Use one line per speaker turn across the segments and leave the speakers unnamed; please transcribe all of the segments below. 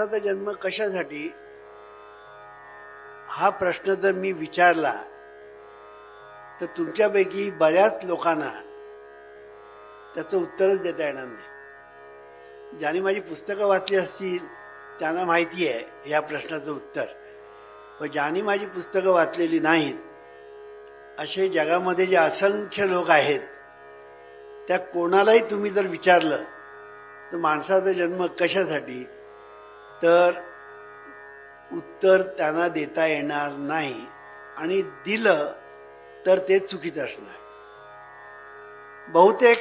माणसाचा जन्म कशासाठी? हा प्रश्न जर मी विचारला तर तुमच्यापैकी बऱ्याच लोकांना त्याचं उत्तरच देता येणार नाही. ज्याने माझी पुस्तकं वाचली असतील त्यांना माहिती आहे या प्रश्नाचं उत्तर. पण ज्यांनी माझी पुस्तकं वाचलेली नाहीत असे जगामध्ये जे असंख्य लोक आहेत त्या कोणालाही तुम्ही जर विचारलं तर माणसाचा जन्म कशासाठी? तर उत्तर त्यांना देता येणार नाही आणि दिलं तर ते चुकीचं असणार. बहुतेक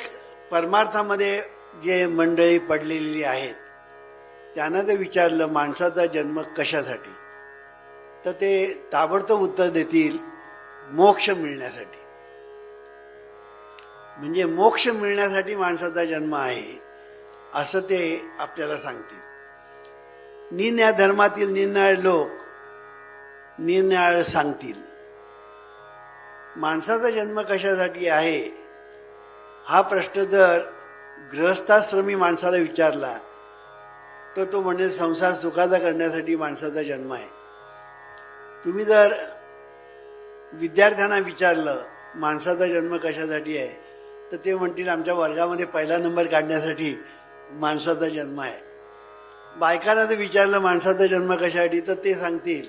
परमार्थामध्ये जे मंडळी पडलेली आहेत त्यांना ते विचारलं माणसाचा जन्म कशासाठी? तर ते ताबडतोब उत्तर देतील मोक्ष मिळण्यासाठी. म्हणजे मोक्ष मिळण्यासाठी माणसाचा जन्म आहे असं ते आपल्याला सांगतील. निन्या धर्मातील निरनिराळे लोक निरनिराळे सांगतील. माणसाचा जन्म कशासाठी आहे? हा प्रश्न जर गृहस्थाश्रमी माणसाला विचारला तर तो म्हणजे संसार सुखाचा करण्यासाठी माणसाचा जन्म आहे. तुम्ही जर विद्यार्थ्यांना विचारलं माणसाचा जन्म कशासाठी आहे? तर ते म्हणतील आमच्या वर्गामध्ये पहिला नंबर काढण्यासाठी माणसाचा जन्म आहे. बायकांना जर विचारलं माणसाचा जन्म कशासाठी? तर ते सांगतील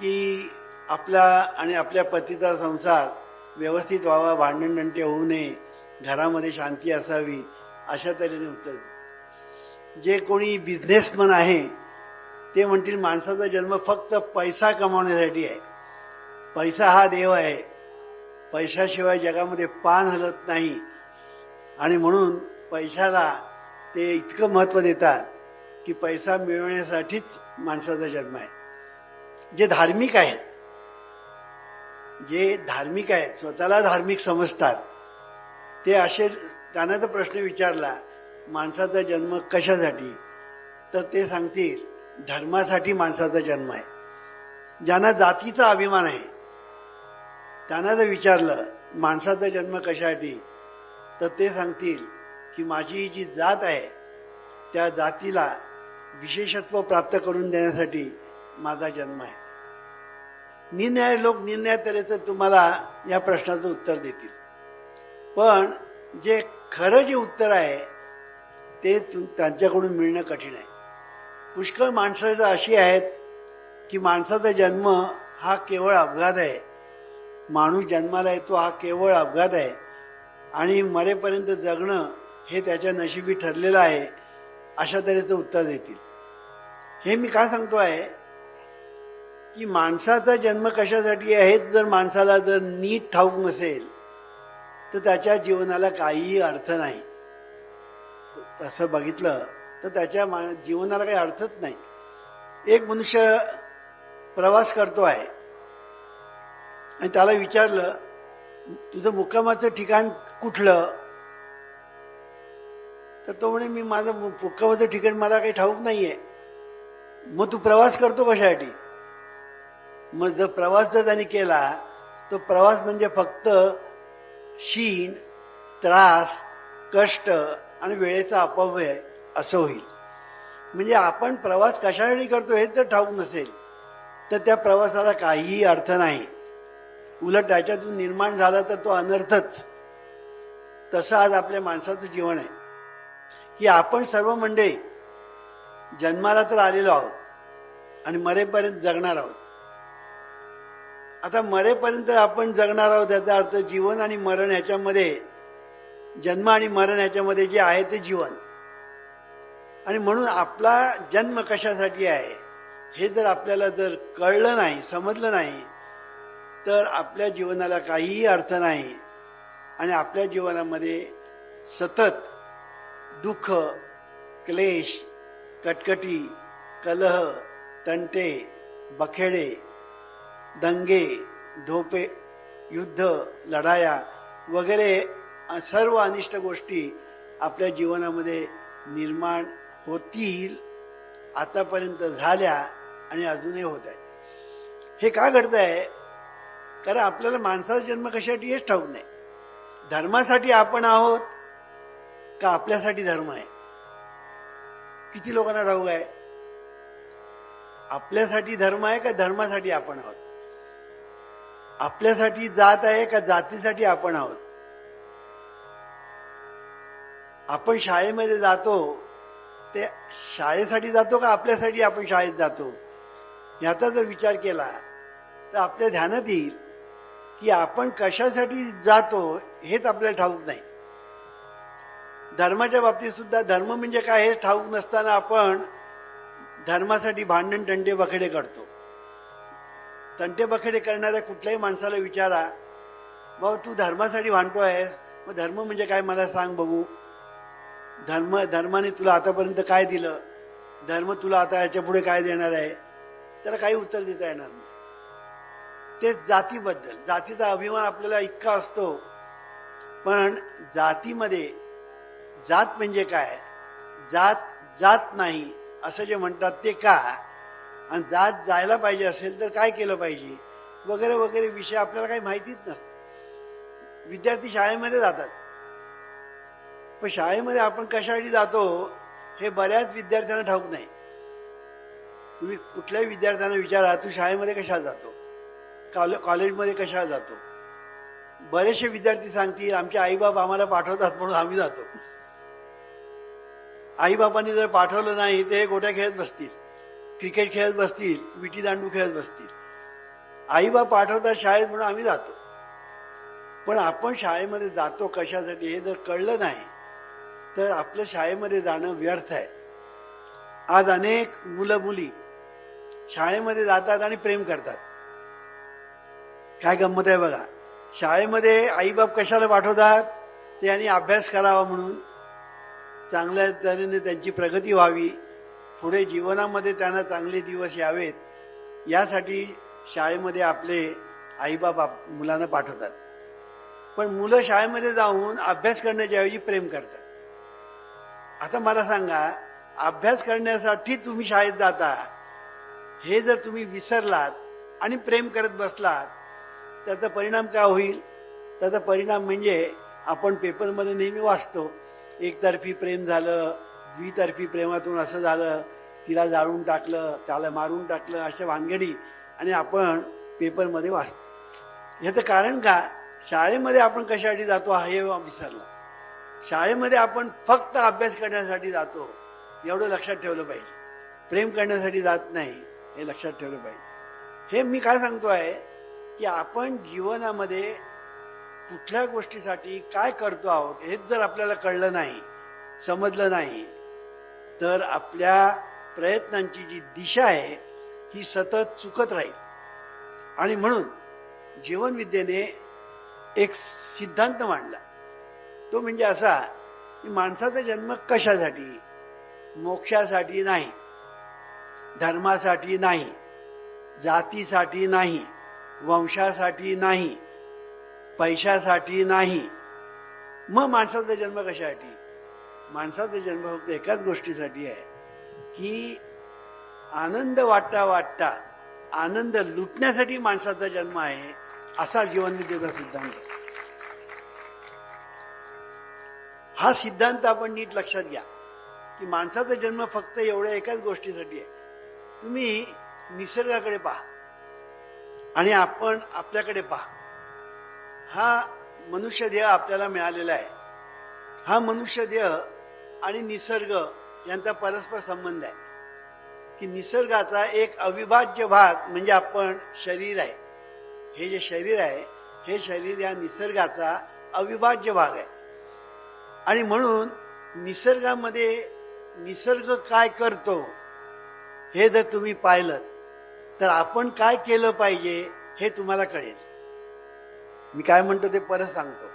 की आपला आणि आपल्या पतीचा संसार व्यवस्थित व्हावा भांडणटंटे होऊ नये घरामध्ये शांती असावी अशा तऱ्हेने उत्तर जे कोणी बिझनेसमन आहे ते म्हणतील माणसाचा जन्म फक्त पैसा कमावण्यासाठी आहे. पैसा हा देव आहे. पैशाशिवाय जगामध्ये पान हलत नाही. आणि म्हणून पैशाला ते इतकं महत्त्व देतात की पैसा मिळवण्यासाठीच माणसाचा जन्म आहे. जे धार्मिक आहेत जे धार्मिक आहेत स्वतःला धार्मिक समजतात ते असे त्यांना तर प्रश्न विचारला माणसाचा जन्म कशासाठी? तर ते सांगतील धर्मासाठी माणसाचा जन्म आहे. ज्यांना जातीचा अभिमान आहे त्यांना जर विचारलं माणसाचा जन्म कशासाठी? तर ते सांगतील की माझी जी जात आहे त्या जातीला विशेषत्व प्राप्त करून देण्यासाठी माझा जन्म आहे. निर्णय लोक निर्णय तऱ्हेचं तुम्हाला या प्रश्नाचं उत्तर देतील. पण जे खरं जे उत्तर आहे ते त्यांच्याकडून मिळणं कठीण आहे. पुष्कळ माणसं अशी आहेत की माणसाचा जन्म हा केवळ अपघात आहे. माणूस जन्माला येतो हा केवळ अपघात आहे. आणि मरेपर्यंत जगणं हे त्याच्या नशिबी ठरलेलं आहे. अशा तऱ्हेचं उत्तर देतील. हे मी का सांगतो आहे? की माणसाचा जन्म कशासाठी आहे जर माणसाला जर नीट ठाऊक नसेल तर त्याच्या जीवनाला काहीही अर्थ नाही. तसं बघितलं तर त्याच्या मा जीवनाला काही अर्थच नाही. एक मनुष्य प्रवास करतो आहे आणि त्याला विचारलं तुझं मुक्कामाचं ठिकाण कुठलं? तर तो म्हणे मी माझं मु- मुक्कामाचं ठिकाण मला काही ठाऊक नाही आहे मग तू प्रवास करतो कशासाठी? मग जर प्रवास जर त्यांनी केला तो प्रवास म्हणजे फक्त शीण त्रास कष्ट आणि वेळेचा अपव्यय असं होईल. म्हणजे आपण प्रवास कशासाठी करतो हेच जर ठाऊक नसेल तर त्या प्रवासाला काहीही अर्थ नाही. उलट त्याच्यातून निर्माण झाला तर तो अनर्थच. तसं आज आपल्या माणसाचं जीवन आहे. की आपण सर्व मंडळी जन्माला तर आलेलो आहोत आणि मरेपर्यंत जगणार आहोत. आता मरेपर्यंत आपण जगणार आहोत याचा अर्थ जीवन आणि मरण ह्याच्यामध्ये जन्म आणि मरण ह्याच्यामध्ये जे आहे ते जीवन. आणि म्हणून आपला जन्म कशासाठी आहे हे जर आपल्याला जर कळलं नाही समजलं नाही तर आपल्या जीवनाला काहीही अर्थ नाही. आणि आपल्या जीवनामध्ये सतत दुःख क्लेश कटकटी कलह तंटे बखेडे दंगे धोपे युद्ध लढाया वगैरे सर्व अनिष्ट गोष्टी आपल्या जीवनामध्ये निर्माण होतील आतापर्यंत झाल्या आणि अजूनही होत आहे हे का घडत आहे कारण आपल्याला माणसाचा जन्म कशासाठी हेच ठाऊक नाही. धर्मासाठी आपण आहोत का आपल्यासाठी धर्म आहे. किती लोकांना ठाऊक आहे? आपल्यासाठी धर्म आहे का धर्मासाठी आपण आहोत? आपल्यासाठी जात आहे का जातीसाठी आपण आहोत? आपण शाळेमध्ये जातो ते शाळेसाठी जातो का आपल्यासाठी आपण शाळेत जातो? याचा जर विचार केला तर आपल्या ध्यानात येईल की आपण कशासाठी जातो हेच आपल्याला ठाऊक नाही. धर्माच्या बाबतीत सुद्धा धर्म म्हणजे काय हे ठाऊक नसताना आपण धर्मासाठी भांडण तंटे बखेडे करतो. तंटे बखेडे करणाऱ्या कुठल्याही माणसाला विचारा बाबा तू धर्मासाठी भांडतो आहेस मग धर्म म्हणजे काय मला सांग बघू. धर्म धर्माने तुला आतापर्यंत काय दिलं? धर्म तुला आता याच्यापुढे काय देणार आहे? त्याला काही उत्तर देता येणार नाही. तेच जातीबद्दल. जातीचा अभिमान आपल्याला इतका असतो. पण जातीमध्ये जात म्हणजे काय? जात जात नाही असं जे म्हणतात ते का? आणि जात जायला पाहिजे असेल तर काय केलं पाहिजे? वगैरे वगैरे विषय आपल्याला काही माहितीच नसतात. विद्यार्थी शाळेमध्ये जातात. पण शाळेमध्ये आपण कशासाठी जातो हे बऱ्याच विद्यार्थ्यांना ठाऊक नाही. तुम्ही कुठल्याही विद्यार्थ्यांना विचारा तू शाळेमध्ये कशाला जातो? कॉले कॉलेजमध्ये कशाला जातो? बरेचसे विद्यार्थी सांगतील आमचे आईबाप आम्हाला पाठवतात म्हणून आम्ही जातो. आईबापांनी जर पाठवलं नाही ते गोट्या खेळत बसतील. क्रिकेट खेळत बसतील विटी दांडू खेळत बसतील. आईबाप पाठवतात शाळेत म्हणून आम्ही जातो. पण आपण शाळेमध्ये जातो कशासाठी हे जर कळलं नाही तर आपलं शाळेमध्ये जाणं व्यर्थ आहे. आज अनेक मुलं मुली शाळेमध्ये जातात आणि प्रेम करतात. काय गंमत आहे बघा. शाळेमध्ये आईबाप कशाला पाठवतात? ते आणि अभ्यास करावा म्हणून चांगल्या तऱ्हेने त्यांची प्रगती व्हावी. पुढे जीवनामध्ये त्यांना चांगले दिवस यावेत. यासाठी शाळेमध्ये आपले आईबाप मुलांना पाठवतात. पण मुलं शाळेमध्ये जाऊन अभ्यास करण्याच्या ऐवजी प्रेम करतात. आता मला सांगा अभ्यास करण्यासाठी तुम्ही शाळेत जाता. हे जर तुम्ही विसरलात आणि प्रेम करत बसलात त्याचा परिणाम काय होईल? त्याचा परिणाम म्हणजे आपण पेपरमध्ये नेहमी वाचतो. एकतर्फी प्रेम झालं द्वितर्फी प्रेमातून असं झालं तिला जाळून टाकलं त्याला मारून टाकलं अशा भानगडी आणि आपण पेपरमध्ये वाचतो. याचं कारण का शाळेमध्ये आपण कशासाठी जातो हे विसरलं. शाळेमध्ये आपण फक्त अभ्यास करण्यासाठी जातो एवढं लक्षात ठेवलं पाहिजे. प्रेम करण्यासाठी जात नाही हे लक्षात ठेवलं पाहिजे. हे मी काय सांगतो आहे की आपण जीवनामध्ये कुठल्या गोष्टीसाठी काय करतो आहोत हेच जर आपल्याला कळलं नाही समजलं नाही तर आपल्या प्रयत्नांची जी दिशा आहे ही सतत चुकत राहील. आणि म्हणून जीवनविद्येने एक सिद्धांत मांडला. तो म्हणजे असा की माणसाचा जन्म कशासाठी? मोक्षासाठी नाही धर्मासाठी नाही जातीसाठी नाही वंशासाठी नाही पैशासाठी नाही. मग माणसाचा जन्म कशासाठी? माणसाचा जन्म फक्त एकाच गोष्टीसाठी आहे की आनंद वाटता वाटता आनंद लुटण्यासाठी माणसाचा जन्म आहे असा जीवनविद्येचा सिद्धांत हा सिद्धांत आपण नीट लक्षात घ्या की माणसाचा जन्म फक्त एवढ्या एकाच गोष्टीसाठी आहे. तुम्ही निसर्गाकडे पहा आणि आपण आपल्याकडे पहा. हा मनुष्य देह आपल्याला मिळालेला आहे. हा मनुष्य देह आणि निसर्ग यांचा परस्पर संबंध आहे. की निसर्गाचा एक अविभाज्य भाग म्हणजे आपण शरीर आहे. हे जे शरीर आहे हे शरीर या निसर्गाचा अविभाज्य भाग आहे. आणि म्हणून निसर्गामध्ये निसर्ग काय करतो हे जर तुम्ही पाहिलं तर आपण काय केलं पाहिजे हे तुम्हाला कळेल. मी काय म्हणतो ते परत सांगतो.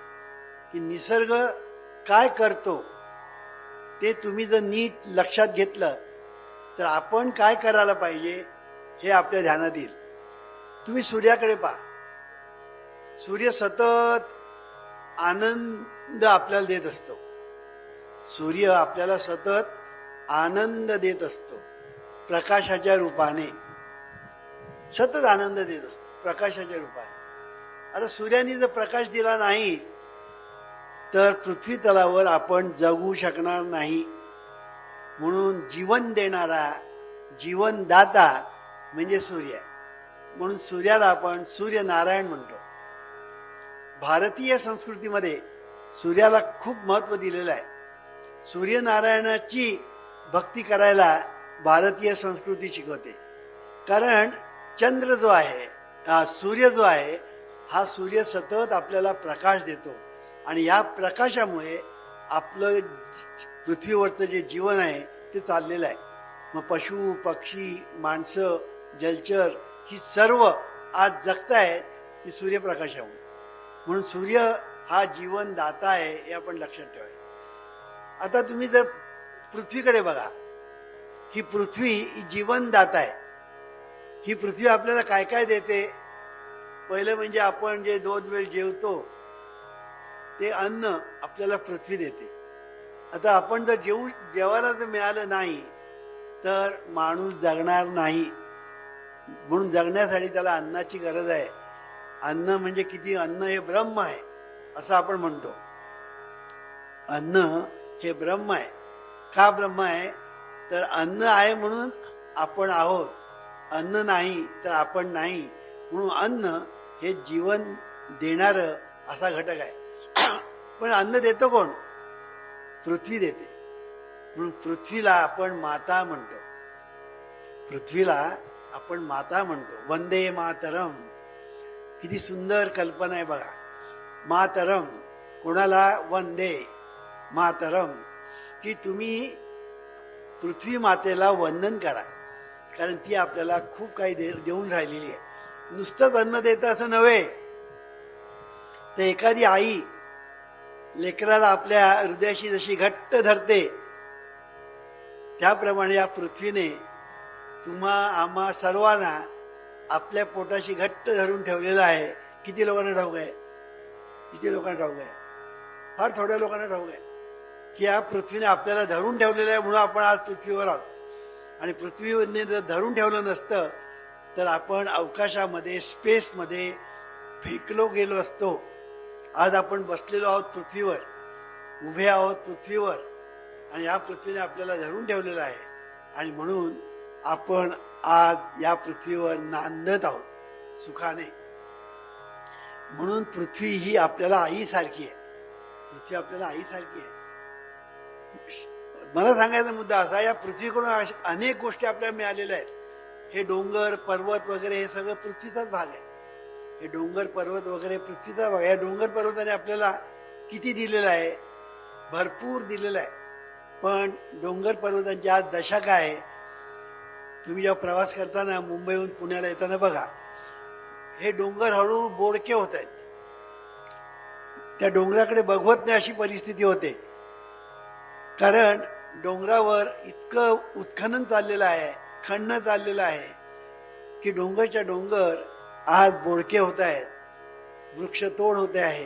की निसर्ग काय करतो ते तुम्ही जर नीट लक्षात घेतलं तर आपण काय करायला पाहिजे हे आपल्या ध्यानात येईल. तुम्ही सूर्याकडे पहा. सूर्य सतत आनंद आपल्याला देत असतो. सूर्य आपल्याला सतत आनंद देत असतो प्रकाशाच्या रूपाने. सतत आनंद देत असतो प्रकाशाच्या रूपाने. आता सूर्याने जर प्रकाश दिला नाही तर पृथ्वी तलावर आपण जगू शकणार नाही. म्हणून जीवन देणारा जीवनदाता म्हणजे सूर्य. म्हणून सूर्याला आपण सूर्यनारायण म्हणतो. भारतीय संस्कृतीमध्ये सूर्याला खूप महत्त्व दिलेलं आहे. सूर्यनारायणाची भक्ती करायला भारतीय संस्कृती शिकवते. कारण चंद्र जो आहे हा सूर्य जो आहे हा सूर्य सतत आपल्याला प्रकाश देतो. आणि या प्रकाशामुळे आपलं पृथ्वीवरचं जे जीवन आहे ते चाललेलं आहे. मग पशु पक्षी माणसं जलचर ही सर्व आज जगतायत ती सूर्यप्रकाशामुळे. म्हणून सूर्य हा जीवन दाता आहे हे आपण लक्षात ठेवायचं. आता तुम्ही जर पृथ्वीकडे बघा ही पृथ्वी ही जीवनदाता आहे. ही पृथ्वी आपल्याला काय काय देते? पहिलं म्हणजे आपण जे दोन वेळ जेवतो ते अन्न आपल्याला पृथ्वी देते. आता आपण जर जेवू जेवायला जर मिळालं नाही तर माणूस जगणार नाही. म्हणून जगण्यासाठी त्याला अन्नाची गरज आहे. अन्न म्हणजे किती? अन्न हे ब्रह्म आहे असं आपण म्हणतो. अन्न हे ब्रह्म आहे. का ब्रह्म आहे? तर अन्न आहे म्हणून आपण आहोत. अन्न नाही तर आपण नाही. म्हणून अन्न हे जीवन देणार असा घटक आहे. पण अन्न देतो कोण? पृथ्वी देते. म्हणून पृथ्वीला आपण माता म्हणतो. पृथ्वीला आपण माता म्हणतो. वंदे मातरम. किती सुंदर कल्पना आहे बघा. मातरम. कोणाला? वंदे मातरम. की तुम्ही पृथ्वी मातेला वंदन करा. कारण ती आपल्याला खूप काही दे, देऊन राहिलेली आहे. नुसतंच अन्न देतं असं नव्हे. तर एखादी आई लेकराला आपल्या हृदयाशी जशी घट्ट धरते त्याप्रमाणे या पृथ्वीने तुम्हा आम्हा सर्वांना आपल्या पोटाशी घट्ट धरून ठेवलेलं आहे. किती लोकांना ठाऊक आहे? किती लोकांना ठाऊक आहे? फार थोड्या लोकांना ठाऊक आहे. की या पृथ्वीने आपल्याला धरून ठेवलेलं आहे म्हणून आपण आज पृथ्वीवर आहोत. आणि पृथ्वीने जर धरून ठेवलं नसतं तर आपण अवकाशामध्ये स्पेसमध्ये फेकलो गेलो असतो. आज आपण बसलेलो आहोत पृथ्वीवर उभे आहोत पृथ्वीवर आणि या पृथ्वीने आपल्याला धरून ठेवलेलं आहे. आणि म्हणून आपण आज या पृथ्वीवर नांदत आहोत सुखाने. म्हणून पृथ्वी ही आपल्याला आईसारखी आहे. पृथ्वी आपल्याला आईसारखी आहे. मला सांगायचा मुद्दा असा या पृथ्वीकडून अश- अनेक गोष्टी आपल्याला मिळालेल्या आहेत. हे डोंगर पर्वत वगैरे हे सगळं पृथ्वीचाच भाग आहे. हे डोंगर पर्वत वगैरे पृथ्वीचा भाग या डोंगर पर्वताने आपल्याला किती दिलेलं आहे? भरपूर दिलेलं आहे. पण डोंगर पर्वतांची आज दशा काय आहे? तुम्ही जेव्हा प्रवास करताना मुंबईहून पुण्याला येताना बघा हे डोंगर हळूहळू बोडके होत आहेत. त्या डोंगराकडे बघवत नाही अशी परिस्थिती होते. कारण डोंगरावर इतकं उत्खनन चाललेलं आहे. खणणं चाललेलं आहे की डोंगरच्या डोंगर आज बोडके होत आहेत वृक्षतोड होते आहे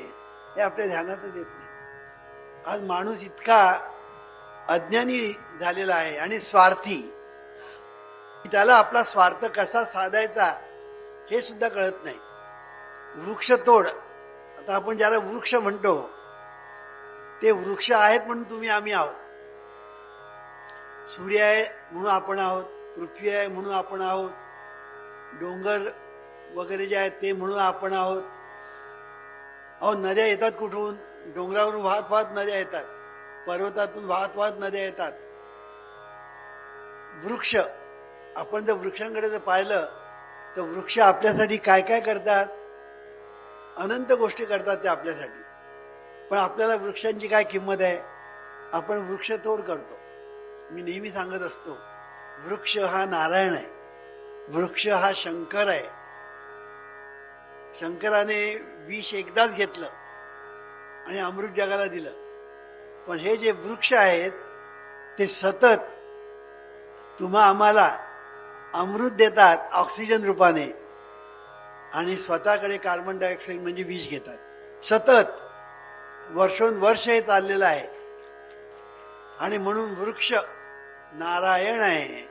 हे आपल्या ध्यानातच येत नाही. आज माणूस इतका अज्ञानी झालेला आहे आणि स्वार्थी. त्याला आपला स्वार्थ कसा साधायचा हे सुद्धा कळत नाही. वृक्षतोड आता आपण ज्याला वृक्ष म्हणतो ते वृक्ष आहेत म्हणून तुम्ही आम्ही आहोत. सूर्य आहे म्हणून आपण आहोत. पृथ्वी आहे म्हणून आपण आहोत. डोंगर वगैरे जे आहेत ते म्हणून आपण आहोत. अहो नद्या येतात कुठून? डोंगरावरून वाहत वाहत नद्या येतात. पर्वतातून वाहत वाहत नद्या येतात. वृक्ष. आपण जर वृक्षांकडे जर पाहिलं तर वृक्ष आपल्यासाठी काय काय करतात? अनंत गोष्टी करतात ते आपल्यासाठी. पण आपल्याला वृक्षांची काय किंमत आहे? आपण वृक्षतोड करतो. मी नेहमी सांगत असतो वृक्ष हा नारायण आहे. वृक्ष हा शंकर आहे. शंकराने विष एकदाच घेतलं आणि अमृत जगाला दिलं. पण हे जे वृक्ष आहेत ते सतत तुम्हा आम्हाला अमृत देतात ऑक्सिजन रूपाने आणि स्वतःकडे कार्बन डायऑक्साईड म्हणजे विष घेतात. सतत वर्षोनवर्ष हे चाललेलं आहे. आणि म्हणून वृक्ष नारायण आहे.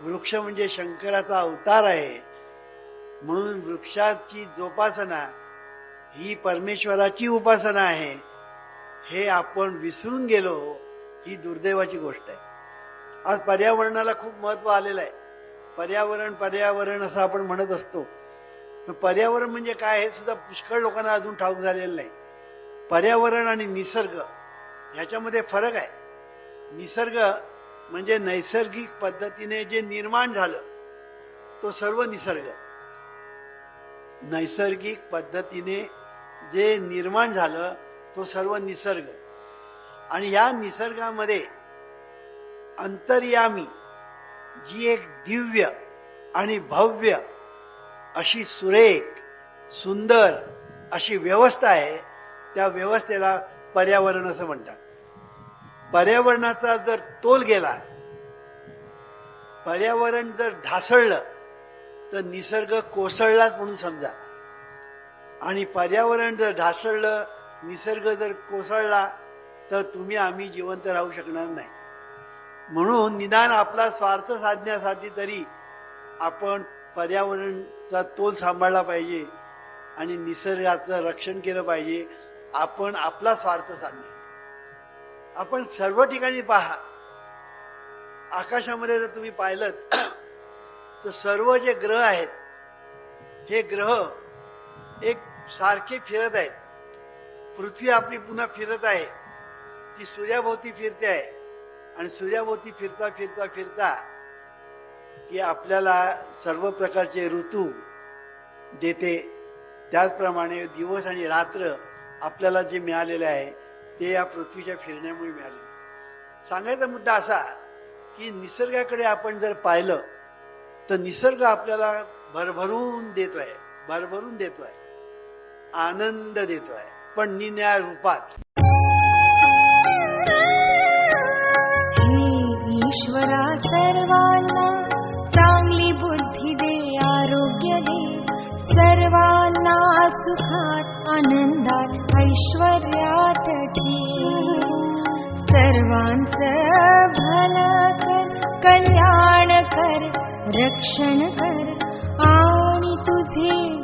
वृक्ष म्हणजे शंकराचा अवतार आहे. म्हणून वृक्षाची जोपासना ही परमेश्वराची उपासना आहे. हे आपण विसरून गेलो ही दुर्दैवाची गोष्ट आहे. आज पर्यावरणाला खूप महत्त्व आलेलं आहे. पर्यावरण पर्यावरण असं आपण म्हणत असतो. पर्यावरण म्हणजे काय हे सुद्धा पुष्कळ लोकांना अजून ठाऊक झालेलं नाही. पर्यावरण आणि निसर्ग ह्याच्यामध्ये फरक आहे. निसर्ग म्हणजे नैसर्गिक पद्धतीने जे निर्माण झालं तो सर्व निसर्ग. नैसर्गिक पद्धतीने जे निर्माण झालं तो सर्व निसर्ग. आणि या निसर्गामध्ये अंतर्यामी जी एक दिव्य आणि भव्य अशी सुरेख सुंदर अशी व्यवस्था आहे त्या व्यवस्थेला पर्यावरण असं म्हणतात. पर्यावरणाचा जर तोल गेला पर्यावरण जर ढासळलं तर निसर्ग कोसळलाच म्हणून समजा. आणि पर्यावरण जर ढासळलं निसर्ग जर कोसळला तर तुम्ही आम्ही जिवंत राहू शकणार नाही. म्हणून निदान आपला स्वार्थ साधण्यासाठी तरी आपण पर्यावरणचा तोल सांभाळला पाहिजे आणि निसर्गाचं रक्षण केलं पाहिजे. आपण आपला स्वार्थ साधणे आपण सर्व ठिकाणी पहा. आकाशामध्ये जर तुम्ही पाहिलं तर सर्व जे ग्रह आहेत हे ग्रह एक सारखे फिरत आहेत. पृथ्वी आपली पुन्हा फिरत आहे. ती सूर्याभोवती फिरते आहे. आणि सूर्याभोवती फिरता फिरता फिरता की आपल्याला सर्व प्रकारचे ऋतू देते. त्याचप्रमाणे दिवस आणि रात्र आपल्याला जे मिळालेले आहे ते या पृथ्वीच्या फिरण्यामुळे मिळाले. सांगायचा मुद्दा असा की निसर्गाकडे आपण जर पाहिलं तर निसर्ग आपल्याला भरभरून देतोय भरभरून देतो आहे आनंद देतोय पण निन्या रूपात.
ईश्वरा सर्वांना चांगली बुद्धी दे आरोग्य दे. सर्वांना सुखात आनंदात ऐश्वर्या सर्वांचं भलं कर कल्याण कर रक्षण कर। आणि तुझे